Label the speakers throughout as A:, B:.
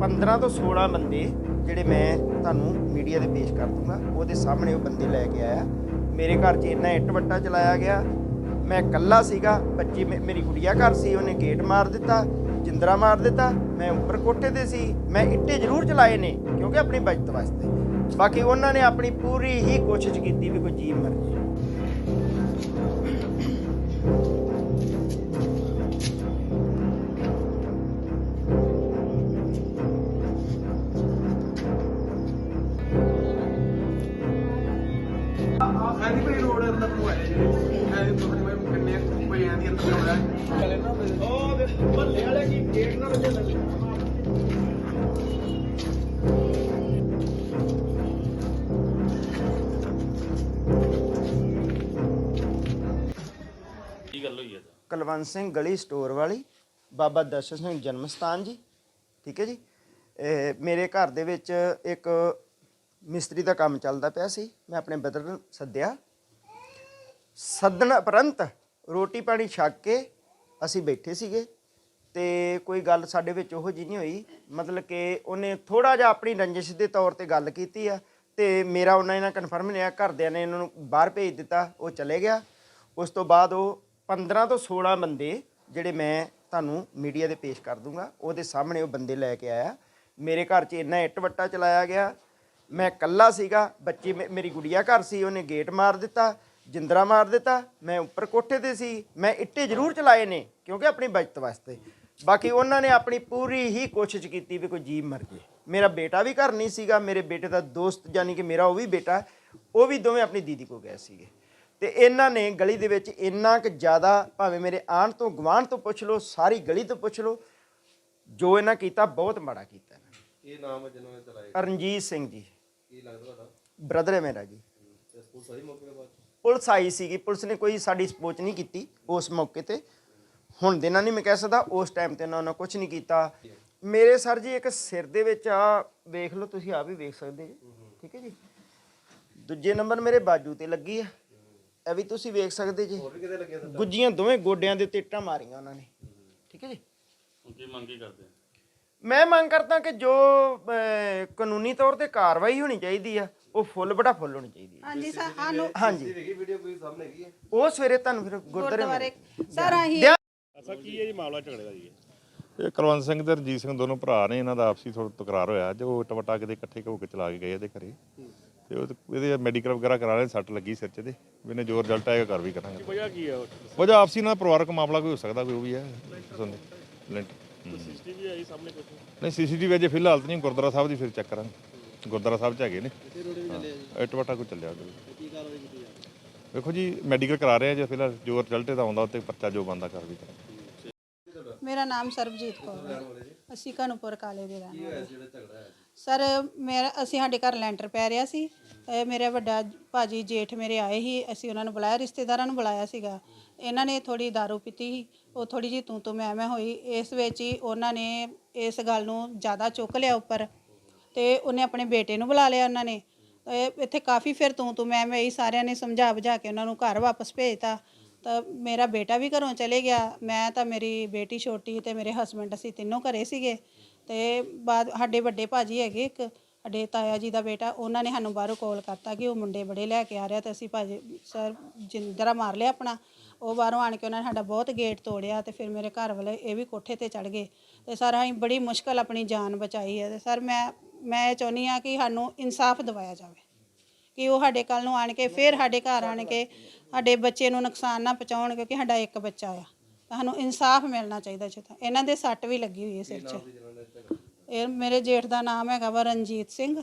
A: 15 ਤੋਂ 16 ਬੰਦੇ ਜਿਹੜੇ ਮੈਂ ਤੁਹਾਨੂੰ ਮੀਡੀਆ ਦੇ ਪੇਸ਼ ਕਰ ਦੂੰਗਾ, ਉਹਦੇ ਸਾਹਮਣੇ ਉਹ ਬੰਦੇ ਲੈ ਕੇ ਆਇਆ। ਮੇਰੇ ਘਰ 'ਚ ਇੰਨਾ ਇੱਟ ਵੱਟਾ ਚਲਾਇਆ ਗਿਆ। ਮੈਂ ਇਕੱਲਾ ਸੀਗਾ, ਬੱਚੀ ਮੇ- ਮੇਰੀ ਗੁੜੀਆ ਘਰ ਸੀ, ਉਹਨੇ ਗੇਟ ਮਾਰ ਦਿੱਤਾ, ਜਿੰਦਰਾ ਮਾਰ ਦਿੱਤਾ, ਮੈਂ ਉੱਪਰ ਕੋਠੇ ਤੇ ਸੀ। ਮੈਂ ਇੱਟੇ ਜ਼ਰੂਰ ਚਲਾਏ ਨੇ, ਕਿਉਂਕਿ ਆਪਣੀ ਬਚਤ ਵਾਸਤੇ। ਬਾਕੀ ਉਹਨਾਂ ਨੇ ਆਪਣੀ ਪੂਰੀ ਹੀ ਕੋਸ਼ਿਸ਼ ਕੀਤੀ ਵੀ ਕੋਈ ਜੀਵ ਮਰ ਜੇ
B: ਐਨੀ ਕੋਈ ਰੋਡ ਅੰਦਰ ਨੂੰ ਆਏ ਜਿਹੜੇ ਐਨੀ ਪਤਾ ਨਹੀਂ ਕਿੰਨੇ ਕੋਈ ਐਨੀ ਅੰਦਰ ਨੂੰ ਆਇਆ ਚਲੇ ਨਾ
A: ਉਹ ਮੱਲੇ ਵਾਲੇ ਕੀ ਗੇਟ ਨਾਲ ਚੱਲਣ
C: ਕੀ ਗੱਲ ਹੋਈ ਹੈ ਤਾਂ
A: ਕੁਲਵੰਤ ਸਿੰਘ ਗਲੀ ਸਟੋਰ ਵਾਲੀ ਬਾਬਾ ਦਰਸ਼ਨ ਸਿੰਘ ਜਨਮ ਸਥਾਨ ਜੀ ਠੀਕ ਹੈ ਜੀ? ਇਹ ਮੇਰੇ ਘਰ ਦੇ ਵਿੱਚ ਇੱਕ ਮਿਸਤਰੀ ਦਾ ਕੰਮ ਚੱਲਦਾ ਪਿਆ ਸੀ ਮੈਂ ਆਪਣੇ ਬਦਰ ਨੂੰ ਸੱਦਿਆ। ਸੱਦਣ ਉਪਰੰਤ ਰੋਟੀ ਪਾਣੀ ਛਕ ਕੇ ਅਸੀਂ ਬੈਠੇ ਸੀਗੇ ਤੇ ਕੋਈ ਗੱਲ ਸਾਡੇ ਵਿੱਚ ਉਹੋ ਜਿਹੀ ਨਹੀਂ ਹੋਈ। ਮਤਲਬ ਕਿ ਉਹਨੇ ਥੋੜਾ ਜਿਹਾ ਆਪਣੀ ਰੰਜਿਸ਼ ਦੇ ਤੌਰ ਤੇ ਗੱਲ ਕੀਤੀ ਆ ਤੇ ਮੇਰਾ ਉਹਨਾਂ ਇਹਨਾਂ ਕਨਫਰਮ ਨਹੀਂ ਆ ਘਰਦਿਆਂ ਨੇ ਇਹਨਾਂ ਨੂੰ ਬਾਹਰ ਭੇਜ ਦਿੱਤਾ, ਉਹ ਚਲੇ ਗਿਆ। ਉਸ ਤੋਂ ਬਾਅਦ ਉਹ 15 ਤੋਂ 16 ਬੰਦੇ ਜਿਹੜੇ ਮੈਂ ਤੁਹਾਨੂੰ ਮੀਡੀਆ ਦੇ ਪੇਸ਼ ਕਰ ਦੂੰਗਾ, ਉਹਦੇ ਸਾਹਮਣੇ ਉਹ ਬੰਦੇ ਲੈ ਕੇ ਆਇਆ। ਮੇਰੇ ਘਰ 'ਚ ਇੰਨਾ ਇੱਟ ਵੱਟਾ ਚਲਾਇਆ ਗਿਆ। ਮੈਂ ਇਕੱਲਾ ਸੀਗਾ, ਬੱਚੀ ਮੇ- ਮੇਰੀ ਗੁੜੀਆ ਘਰ ਸੀ, ਉਹਨੇ ਗੇਟ ਮਾਰ ਦਿੱਤਾ। ਜਿੰਦਰਾ ਮਾਰ ਦਿੱਤਾ ਮੈਂ ਉੱਪਰ ਕੋਠੇ ਤੇ ਸੀ ਮੈਂ ਇੱਟੇ ਜ਼ਰੂਰ ਚਲਾਏ ਨੇ ਕਿਉਂਕਿ ਆਪਣੀ ਬਚਤ ਵਾਸਤੇ। ਬਾਕੀ ਉਹਨਾਂ ਨੇ ਆਪਣੀ ਪੂਰੀ ਹੀ ਕੋਸ਼ਿਸ਼ ਕੀਤੀ ਵੀ ਕੋਈ ਜੀਵ ਮਰ ਜੇ। ਮੇਰਾ ਬੇਟਾ ਵੀ ਘਰ ਨਹੀਂ ਸੀਗਾ ਮੇਰੇ ਬੇਟੇ ਦਾ ਦੋਸਤ ਯਾਨੀ ਕਿ ਮੇਰਾ ਉਹ ਵੀ ਬੇਟਾ ਉਹ ਵੀ ਦੋਵੇਂ ਆਪਣੀ ਦੀਦੀ ਕੋ ਗਏ ਸੀਗੇ। ਤੇ ਇਹਨਾਂ ਨੇ ਗਲੀ ਦੇ ਵਿੱਚ ਇੰਨਾ ਕੁ ਜ਼ਿਆਦਾ ਭਾਵੇਂ ਮੇਰੇ ਆਣ ਤੋਂ ਗਵਾਂਢ ਤੋਂ ਪੁੱਛ ਲਓ ਸਾਰੀ ਗਲੀ ਤੋਂ ਪੁੱਛ ਲਓ ਜੋ ਇਹਨਾਂ ਕੀਤਾ ਬਹੁਤ ਮਾੜਾ ਕੀਤਾ।
B: ਇਹ ਨਾਮ ਜਿਹਨਾਂ ਨੇ ਚਲਾਏ
A: ਰਣਜੀਤ ਸਿੰਘ ਜੀ।
B: ਕੀ ਲੱਗਦਾ ਤੁਹਾਡਾ?
A: ਬ੍ਰਦਰ ਹੈ ਮੇਰਾ ਜੀ।
B: ਤੇ ਸਕੂਲ ਸਹੀ ਮੌਕੇ ਦੇ ਬਾਅਦ
A: ਪੁਲਿਸ ਆਈ ਸੀਗੀ ਪੁਲਿਸ ਨੇ ਕੋਈ ਸਾਡੀ ਸਪੋਚ ਨਹੀਂ ਕੀਤੀ ਉਸ ਮੌਕੇ ਤੇ। ਹੁਣ ਦੇਣਾ ਨਹੀਂ ਮੈਂ ਕਹਿ ਸਕਦਾ ਉਸ ਟਾਈਮ ਤੇ ਉਹਨਾਂ ਨੇ ਕੁਝ ਨਹੀਂ ਕੀਤਾ। ਮੇਰੇ ਸਰ ਜੀ ਇੱਕ ਸਿਰ ਦੇ ਵਿੱਚ ਆ ਵੇਖ ਲਓ ਤੁਸੀਂ ਆ ਵੀ ਵੇਖ ਸਕਦੇ ਜੀ ਠੀਕ ਹੈ ਜੀ। ਦੂਜੇ ਨੰਬਰ ਮੇਰੇ ਬਾਜੂ ਤੇ ਲੱਗੀ ਆ। ਇਹ ਵੀ ਤੁਸੀਂ ਵੇਖ ਸਕਦੇ ਜੀ।
B: ਹੋਰ ਵੀ ਕਿਤੇ ਲੱਗਿਆ
A: ਗੁੱਜੀਆਂ ਦੋਵੇਂ ਗੋਡਿਆਂ ਦੇ ਉੱਤੇ ਇੱਟਾਂ ਮਾਰੀਆਂ ਉਹਨਾਂ ਨੇ ਠੀਕ ਹੈ ਜੀ।
C: ਹੁਣ ਕੀ ਮੰਗ ਕੀ ਕਰਦੇ ਆ?
A: ਮੈਂ ਮੰਗ ਕਰਦਾ ਕਿ ਜੋ ਅਹ, ਕਾਨੂੰਨੀ ਤੌਰ ਤੇ ਕਾਰਵਾਈ ਹੋਣੀ ਚਾਹੀਦੀ ਆ ਉਹ ਫੁੱਲ ਬੜਾ ਫੁੱਲ ਹੋਣੀ ਚਾਹੀਦੀ ਹੈ।
D: ਹਾਂਜੀ ਸਰ ਸਾਨੂੰ
A: ਹਾਂਜੀ।
B: ਵੇਖੀ ਵੀਡੀਓ ਕੋਈ ਸਾਹਮਣੇ ਹੈਗੀ ਹੈ?
A: ਉਹ ਸਵੇਰੇ ਤੁਹਾਨੂੰ ਫਿਰ ਗੁਰਦੁਆਰੇ
D: ਗੁਰਦੁਆਰੇ
A: ਮਿਲੇ।
D: ਸਰ ਆਹੀ
E: ਇਹ ਕੁਲਵੰਤ ਸਿੰਘ ਤੇ ਰਣਜੀਤ ਸਿੰਘ ਦੋਨੋਂ ਭਰਾ ਨੇ ਇਹਨਾਂ ਦਾ ਆਪਸੀ ਥੋੜਾ ਤਕਰਾਰ ਹੋਇਆ। ਜੋ ਟਵਟਾ ਕਿਤੇ ਇਕੱਠੇ ਹੋ ਕੇ ਚਲਾ ਕੇ ਗਏ ਇਹਦੇ ਘਰੇ। ਤੇ ਉਹ ਇਹਦੇ ਮੈਡੀਕਲ ਵਗੈਰਾ ਕਰਾ ਰਹੇ ਸੱਟ ਲੱਗੀ ਸਿਰ 'ਚ ਦੇ ਵੀ ਇਹਨੇ ਜੋ ਰਿਜ਼ਲਟ ਆਏਗਾ ਕਰ ਵੀ ਕਰਾਂਗੇ ਵਜ੍ਹਾ ਕੀ ਹੈ? ਵਜ੍ਹਾ ਆਪਸੀ ਨਾਲ ਪਰਿਵਾਰਕ ਮਾਮਲਾ ਕੋਈ ਹੋ ਸਕਦਾ ਕੋਈ ਉਹ ਵੀ ਹੈ। ਸੀਸੀਟੀਵੀ ਆਈ ਸਾਹਮਣੇ ਕੁਝ ਨਹੀਂ ਸੀਸੀਟੀਵੀ ਅਜੇ ਫਿਲਹਾਲ ਤਾਂ ਨਹੀਂ ਗੁਰਦੁਆਰਾ ਸਾਹਿਬ ਦੀ ਫਿਰ ਚੈੱਕ ਕਰਾਂਗੇ। ਗੁਰਦੁਆਰਾ ਸਾਹਿਬ 'ਚ ਹੈਗੇ ਨੇ। ਹਾਂ ਟਵਟਾ ਕੋਈ ਚੱਲਿਆ ਉਹਦੇ ਵੇਖੋ ਜੀ ਮੈਡੀਕਲ ਕਰਾ ਰਹੇ ਆ ਜੇ ਫਿਲਹਾਲ, ਜੋ ਰਿਜ਼ਲਟ ਇਹਦਾ ਆਉਂਦਾ ਉੱਤੇ ਪਰਚਾ ਜੋ ਬੰਦਾ ਕਰ ਵੀ ਕਰਾਂਗੇ
D: ਮੇਰਾ ਨਾਮ ਸਰਬਜੀਤ ਕੌਰ ਹੈ। ਅਸੀਂ ਕਨੂਪੁਰ ਕਾਲੇ ਦੇ ਰਹਿਣ ਵਾਲੇ ਸਰ, ਮੇਰਾ, ਅਸੀਂ ਸਾਡੇ ਘਰ ਲੈਂਟਰ ਪੈ ਰਿਹਾ ਸੀ। ਇਹ ਮੇਰੇ ਵੱਡਾ ਭਾਜੀ ਜੇਠ ਮੇਰੇ ਆਏ ਸੀ। ਅਸੀਂ ਉਹਨਾਂ ਨੂੰ ਬੁਲਾਇਆ, ਰਿਸ਼ਤੇਦਾਰਾਂ ਨੂੰ ਬੁਲਾਇਆ ਸੀਗਾ। ਇਹਨਾਂ ਨੇ ਥੋੜੀ दारू ਪੀਤੀ ਸੀ। ਉਹ ਥੋੜੀ ਜੀ ਤੂੰ ਤੂੰ ਮੈਂ ਮੈਂ ਹੋਈ। ਇਸ ਵਿੱਚ ਹੀ ਉਹਨਾਂ ਨੇ ਇਸ ਗੱਲ ਨੂੰ ਜ਼ਿਆਦਾ ਚੁੱਕ ਲਿਆ ਉੱਪਰ। ਤੇ ਉਹਨੇ ਆਪਣੇ ਬੇਟੇ ਨੂੰ ਬੁਲਾ ਲਿਆ ਉਹਨਾਂ ਨੇ। ਇਹ ਇੱਥੇ ਕਾਫੀ ਫਿਰ ਤੂੰ ਤੂੰ ਮੈਂ ਮੈਂ ਹੀ ਸਾਰਿਆਂ ਨੇ ਸਮਝਾ ਬੁਝਾ ਕੇ ਉਹਨਾਂ ਨੂੰ ਘਰ ਵਾਪਸ ਭੇਜਤਾ। ਤਾਂ ਮੇਰਾ ਬੇਟਾ ਵੀ ਘਰੋਂ ਚਲੇ ਗਿਆ। ਮੈਂ ਤਾਂ ਮੇਰੀ ਬੇਟੀ ਛੋਟੀ ਤੇ ਮੇਰੇ ਹਸਬੰਡ ਅਸੀਂ ਤਿੰਨੋਂ ਘਰੇ ਸੀਗੇ। ਤੇ ਬਾਅਦ ਸਾਡੇ ਵੱਡੇ ਭਾਜੀ ਹੈਗੇ ਇੱਕ, ਸਾਡੇ ਤਾਇਆ ਜੀ ਦਾ ਬੇਟਾ, ਉਹਨਾਂ ਨੇ ਸਾਨੂੰ ਬਾਹਰੋਂ ਕਾਲ ਕਰਤਾ ਕਿ ਉਹ ਮੁੰਡੇ ਬੜੇ ਲੈ ਕੇ ਆ ਰਿਹਾ ਤੇ ਅਸੀਂ ਭਾਜੀ, ਸਰ ਜਿੰਦਰਾ ਮਾਰ ਲਿਆ ਆਪਣਾ। ਉਹ ਬਾਹਰੋਂ ਆਣ ਕੇ ਉਹਨਾਂ ਨੇ ਸਾਡਾ ਬਹੁਤ ਗੇਟ ਤੋੜਿਆ ਤੇ ਫਿਰ ਮੇਰੇ ਘਰ ਵਾਲੇ ਇਹ ਵੀ ਕੋਠੇ ਤੇ ਚੜ ਗਏ। ਤੇ ਸਰ ਅਸੀਂ ਬੜੀ ਮੁਸ਼ਕਲ ਆਪਣੀ ਜਾਨ ਬਚਾਈ ਹੈ। ਤੇ ਸਰ ਮੈਂ ਮੈਂ ਇਹ ਚਾਹੁੰਦੀ ਆ ਕਿ ਸਾਨੂੰ ਇਨਸਾਫ ਦਿਵਾਇਆ ਜਾਵੇ, ਕਿ ਉਹ ਸਾਡੇ ਕੱਲ ਨੂੰ ਆਣ ਕੇ, ਫਿਰ ਸਾਡੇ ਘਰ ਆਣ ਕੇ ਸਾਡੇ ਬੱਚੇ ਨੂੰ ਨੁਕਸਾਨ ਨਾ ਪਹੁੰਚਾਉਣ ਕਿਉਂਕਿ ਸਾਡਾ ਇੱਕ ਬੱਚਾ ਆ। ਤਾਂ ਸਾਨੂੰ ਇਨਸਾਫ ਮਿਲਣਾ ਚਾਹੀਦਾ ਜੇ ਤਾਂ ਇਹਨਾਂ ਦੇ ਸੱਟ ਵੀ ਲੱਗੀ ਹੋਈ ਹੈ ਸਿਰ 'ਚ। ਇਹ ਮੇਰੇ ਜੇਠ ਦਾ ਨਾਮ ਹੈਗਾ ਵਾ ਰਣਜੀਤ ਸਿੰਘ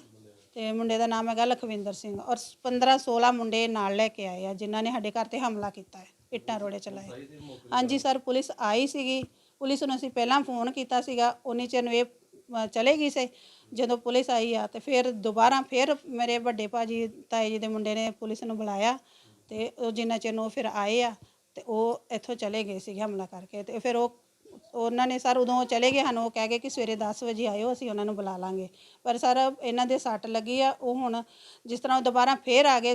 D: ਤੇ ਮੁੰਡੇ ਦਾ ਨਾਮ ਹੈਗਾ ਲਖਵਿੰਦਰ ਸਿੰਘ ਔਰ 15 16 ਮੁੰਡੇ ਨਾਲ ਲੈ ਕੇ ਆਏ ਆ ਜਿਨ੍ਹਾਂ ਨੇ ਸਾਡੇ ਘਰ ਤੇ ਹਮਲਾ ਕੀਤਾ ਹੈ, ਇੱਟਾਂ ਰੋੜੇ ਚਲਾਏ। ਹਾਂਜੀ ਸਰ, ਪੁਲਿਸ ਆਈ ਸੀਗੀ। ਪੁਲਿਸ ਨੂੰ ਅਸੀਂ ਪਹਿਲਾਂ ਫੋਨ ਕੀਤਾ ਸੀਗਾ। ਉਹਨੇ ਚਿਰ ਨੂੰ ਇਹ ਚਲੇ ਗਈ ਸੀ। ਜਦੋਂ ਪੁਲਿਸ ਆਈ ਆ ਤੇ ਫਿਰ ਦੁਬਾਰਾ ਫਿਰ ਮੇਰੇ ਵੱਡੇ ਭਾਜੀ, ਤਾਏ ਜੀ ਦੇ ਮੁੰਡੇ ਨੇ ਪੁਲਿਸ ਨੂੰ ਬੁਲਾਇਆ ਤੇ ਉਹ ਜਿੰਨਾ ਚਿਰ ਨੂੰ ਉਹ ਫਿਰ ਆਏ ਆ ਤੇ ਉਹ ਇੱਥੋਂ ਚਲੇ ਗਏ ਸੀਗੇ ਹਮਲਾ ਕਰਕੇ ਤੇ ਫਿਰ ਉਹ, ਉਹਨਾਂ ਨੇ ਸਰ ਉਦੋਂ ਚਲੇ ਗਏ ਹਨ, ਉਹ ਕਹਿ ਗਏ ਕਿ ਸਵੇਰੇ 10 ਵਜੇ ਆਇਓ, ਅਸੀਂ ਉਹਨਾਂ ਨੂੰ ਬੁਲਾ ਲਾਂਗੇ। ਪਰ ਸਰ ਇਹਨਾਂ ਦੇ ਸੱਟ ਲੱਗੀ ਆ, ਉਹ ਹੁਣ ਜਿਸ ਤਰ੍ਹਾਂ ਉਹ ਦੁਬਾਰਾ ਫੇਰ ਆ ਗਏ